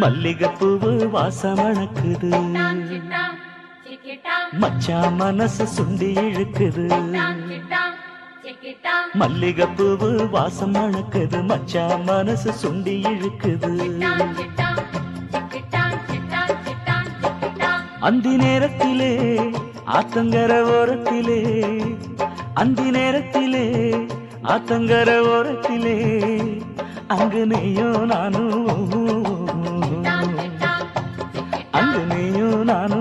மல்லிகைப்பூவு வாசமணக்குது. மச்சா மனசு சுண்டி இழுக்குது. மல்லிகைப்பூவு வாசம் மணக்குது மச்சா மனசு சுண்டி இழுக்குது. அந்தி நேரத்திலே ஆத்தங்கர ஓரத்திலே அந்தி நேரத்திலே ஆத்தங்கர ஓரத்திலே அங்கு நீயும் நானும். ನಾನು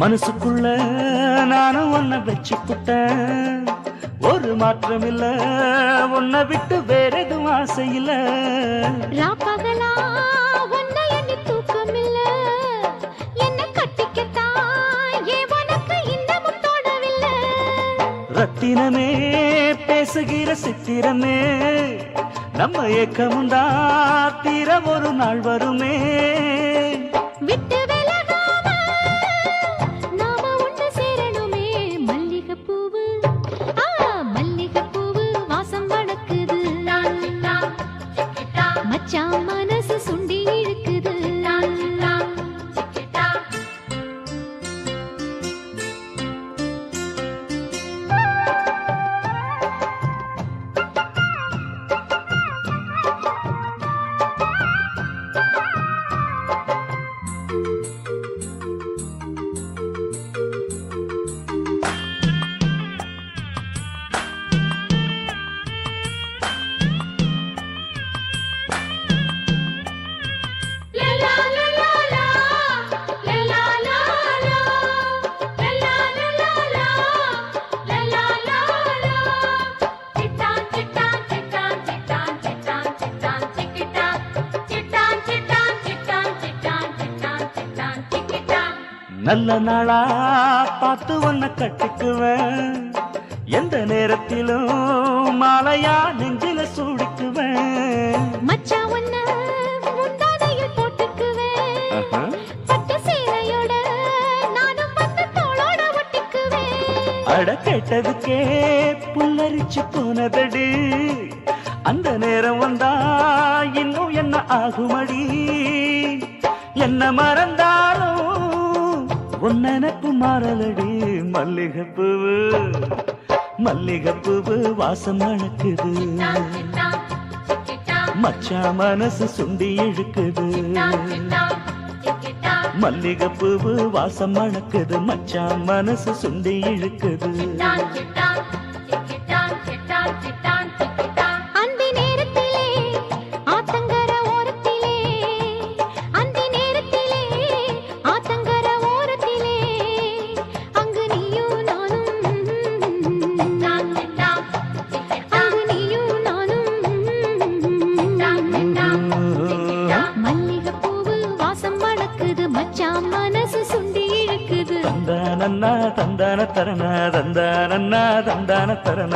மனசுக்குள்ள நானும் உன்னை வச்சுக்கிட்டேன். ஒரு மாற்றம் இல்ல உன்னை விட்டு வேற எதுவும் ஆசை இல்ல ராப்பகலா உன்னை எண்ணி தூக்கமில்ல. என்ன கட்டிக்கத்தான் உனக்கு இன்னமும் தோணவில்லை ரத்தினமே பேசுகிற சித்திரமே நம்ம ஏக்கமுண்டா தீர ஒரு நாள் வருமே. விட்டு நல்ல நாளா பார்த்து உன்னை கட்டிக்குவேன். எந்த நேரத்திலும் மாலையா நெஞ்சில சூடிக்குவேன். மச்சான் உன்னை முந்தானையில் போட்டுக்குவேன். பட்டு சேலையோட நானும் வந்து தோளோட ஒட்டிக்குவேன். அட கேட்டதுக்கே புல்லரிச்சு போனதடி. அந்த நேரம் வந்தா இன்னும் என்ன ஆகுமடி? என்ன மறந்தாலும் உன்னப்பு மாறலடி. மல்லிகைப்பூவு மல்லிகைப்பூவு வாசம் மணக்குது மச்சா மனசு சுண்டி இழுக்குது. மல்லிகைப்பூவு வாசம் மணக்குது மச்சா மனசு சுண்டி இழுக்குது. மணக்குது மனசு சுண்டி இழுக்குது. தந்தானன்னா தந்தான தரண தந்தானன்னா தந்தான தரண.